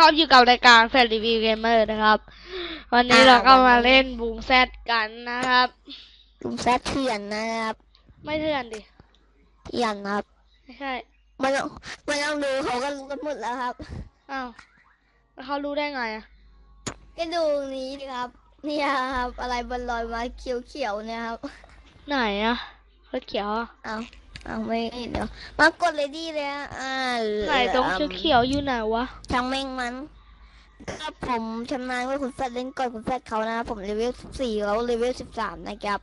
ครับอยู่กับรายการแฟนรีวิวเกมเมอร์นะครับ วันนี้อ่าเราก็วันนี้มาเล่นบูมแซดกันนะครับลุงแซดเถื่อนนะครับ ไม่เถื่อนดิเถื่อนครับไม่ใช่ไมันมันต้องดูเขาก็รู้กันหมดแล้วครับอ้าวแล้วเขารู้ได้ไงอะก็ดูนี้ดิครับเนี่ยครับ อะไรบนลอยมาเขียวๆเนี่ยครับ ไหนอะรถเขียวอะเอา เอาไม่เห็นเดี๋ยวมากดเลยดีเลยอะอ่าไหนตรงเขียวๆอยู่ไหนวะช่างแม่งมันก็ผมชำนาญว่าคุณแฟดเล่นก่อนคุณแฟดเขานะ ผมเลเวลสิบสี่เขาเลเวลสิบสามนะครับ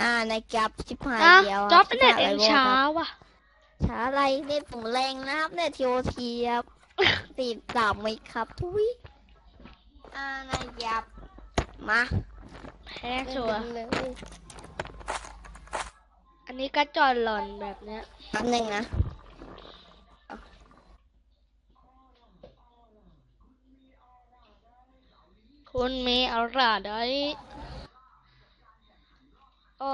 อ่านะครับชิบหายอะเดียวจ็อบชิเน็ตหายเองไวช้าครับว่ะช้าอะไรเน็ตผมแรงนะครับเน็ตทีโอทีครับติดสามไหมครับทุยอ่านะครับมาแพ้เล่นชัวกัร์นเลย อันนี้ก็จอนหล่อนแบบเนี้ยแป๊บหนึงนะ คุณมีอะไรได้อ้อ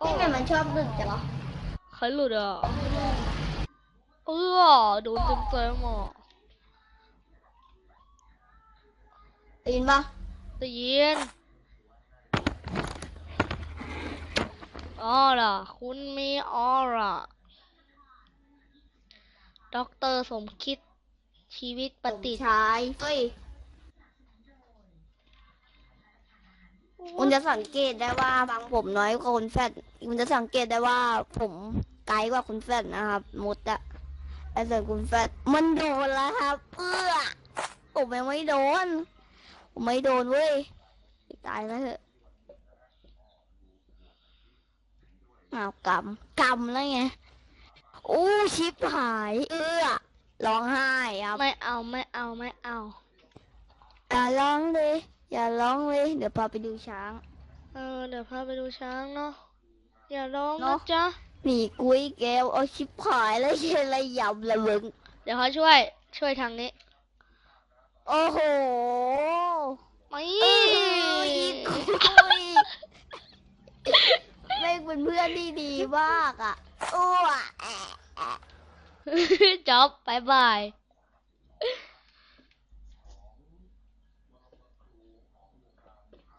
อ้อนี่ไงมันชอบดึกจังวะใครหลุดอะเออโดนเต็มเต็มๆอะได้ยินปะได้ยิน ออร่ะคุณมีออร่ะด็อกเตอร์สมคิดชีวิตปฏิชายเฮ้ยคุณจะสังเกตได้ว่าบางผมน้อยกว่าคุณแฟดคุณจะสังเกตได้ว่าผมไกลกว่าคุณแฟดนะครับมดอะไอส่วนคุณแฟดมันโดนแล้วครับเอื้อผมยังไม่โดน ผมไม่โดนเว้ยตายแล้วเถอะ อ้าวกำกำแล้วไงอู้ชิบหาย เอื้อร้องไห้ครับไม่เอาไม่เอาไม่เอาอย่าร้องเลยอย่าร้องเลยเดี๋ยวพาไปดูช้าง เออเดี๋ยวพาไปดูช้างเนาะอย่าร้องเนนะอะจ๊ะหนีกุ้ยแก้วเอาชิบหายแล้วเชยระยำระเบิงเดี๋ยวเขาช่วยช่วยทางนี้ โอ้โห ไม่ เอ้ยอีกุ้ยแม่งเป็นเพื่อนที่ดี มากอะอ้วแอะแอะจ๊อบบายบาย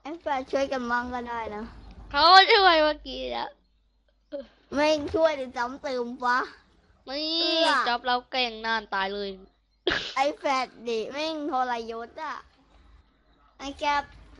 ไอ้แฟนช่วยกันมั่งก็ได้นะ เขาช่วยเมื่อกี้แล้วแม่งช่วยหรือจำเติมปะไม่เอื้อจ๊อบเราเก่งนานตายเลย ไอ้แฟดดิแม่งทรยศอะ ไอ้แก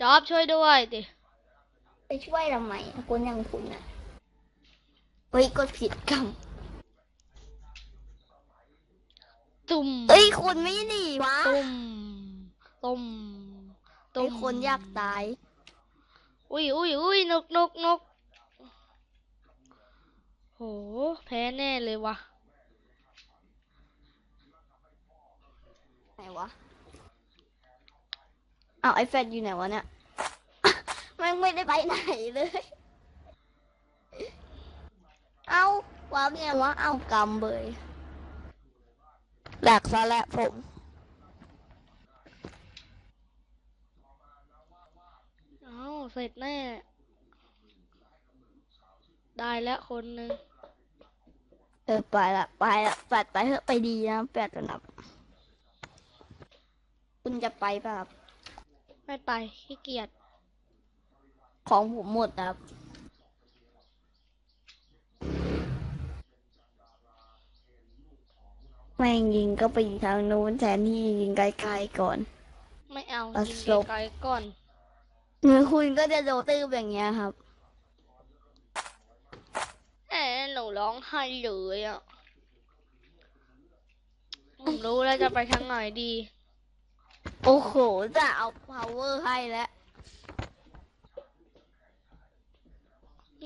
จ๊อบช่วยด้วยดิำไปช่วยทำไมอะคนอย่างคุณอะเฮ้ยกดผิดกตุ่มำเฮ้ยคุณไม่หนีวะตุ่มตุ่มตุ่ไอ้มคนอยากตาย อุ้ยอุ้ยอุ้ยนกนกนกโหแพ้แน่เลยวะไหนวะ เอาไอ้แฟดอยู่ไหนวะเนี่ยแม่งไม่ได้ไปไหนเลย เอาว้าวเนี่ยวะเอากำเบยแหลกซะแล้วผม เอ้าเสร็จแน่ ได้แล้วคนหนึ่งเออไปละไปละแปดไปเถอะไปดีนะแปดระดับ คุณจะไปป่ะครับ ไม่ไปขี้เกียจของผมหมดครับ แม่งยิงก็ไปทางนู้นแทนที่ยิงไกลๆก่อน ไม่เอาประยิงสบไกลๆก่อนมือคุณก็จะโดนตื้ออย่างเงี้ยครับแหมหนูร้องไห้เลยอะผมรู้แล้วจะไปทางไหนดี โอ้โห จะเอา power ให้แล้ว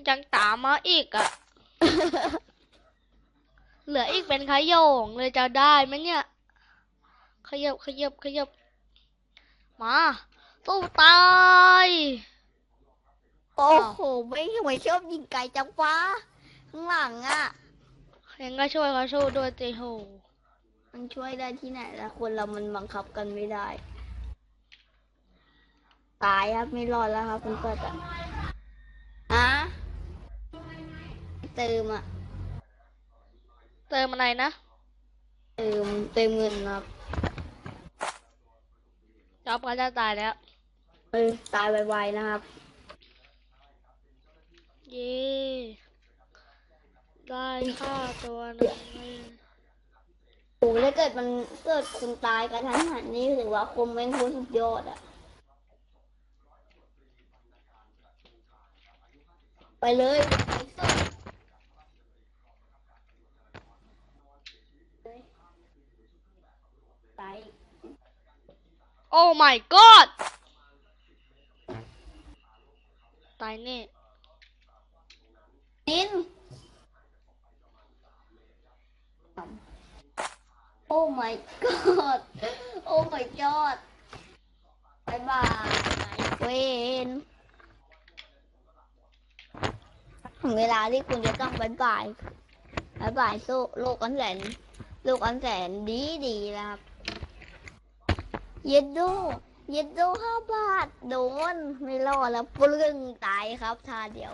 ยังตามมาอีกอะ เหลืออีกเป็นขยโยงเลยจะได้ไหมเนี่ย ขยับขยับขยับ มา สู้ตาย โอ้โห ไม่ทำไมชอบยิงไกลจังวะข้างหลังอะยังก็ช่วยเขาสู้ด้วยเจโห มันช่วยได้ที่ไหนละคนเรามันบังคับกันไม่ได้ ตายครับไม่รอดแล้วครับคุณเปิดอะฮะเติมอะ เติมอะไรนะ เติมเติมเงินครับจอบก็จะตายแล้วเออตายไวๆนะครับ เย้ได้ค่าตัวหนึ่ง โอ้ถ้าเกิดมันเกิดคุณตายกันทันหันนี่ถือว่าคมเป็นคนสุดยอดอะไปเลยไปสุดตายโอ้ my god ตายแน่นินโอ้ my god โอ้ my god บายบายเวนถึงเวลาที่คุณจะต้องบายบายบายบายสู้โลกอันแสนโลกอันแสนดีดีนะครับ เย็ดโดเย็ดโดห้าบาท โดน ไม่รอดแล้วปลึงตายครับท่าเดียว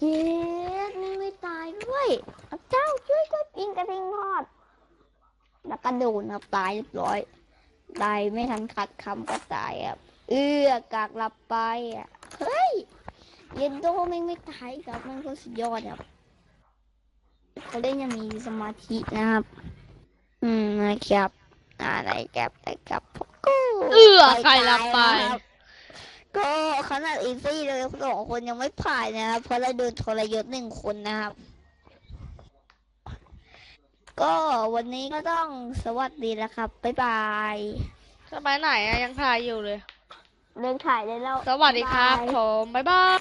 เย็ดไม่ตายด้วย เจ้าช่วยช่วยยิงกระทิงทอด แล้วก็โดนครับตายเรียบร้อย ตายไม่ทันขัดคำก็ตายครับ เอื้อกากหลับไปอะ เฮ้ย เย็นโดแม่งไม่ตายครับแม่งก็สุดยอดครับเขาเล่นยังมีสมาธินะครับ อืมนะครับอะไรกับอะไรกับพวกกูเอื้อใครหลับไปนะครับก็ขนาดอีซี่เลยสองคนยังไม่ผ่านนะครับเพราะเราโดนทรยศหนึ่งคนนะครับ ก็วันนี้ก็ต้องสวัสดีแล้วครับ บ๊ายบายจะไปไหนอะยังถ่ายอยู่เลยเลิกถ่ายได้แล้ว สวัสดีครับายผม บ๊ายบาย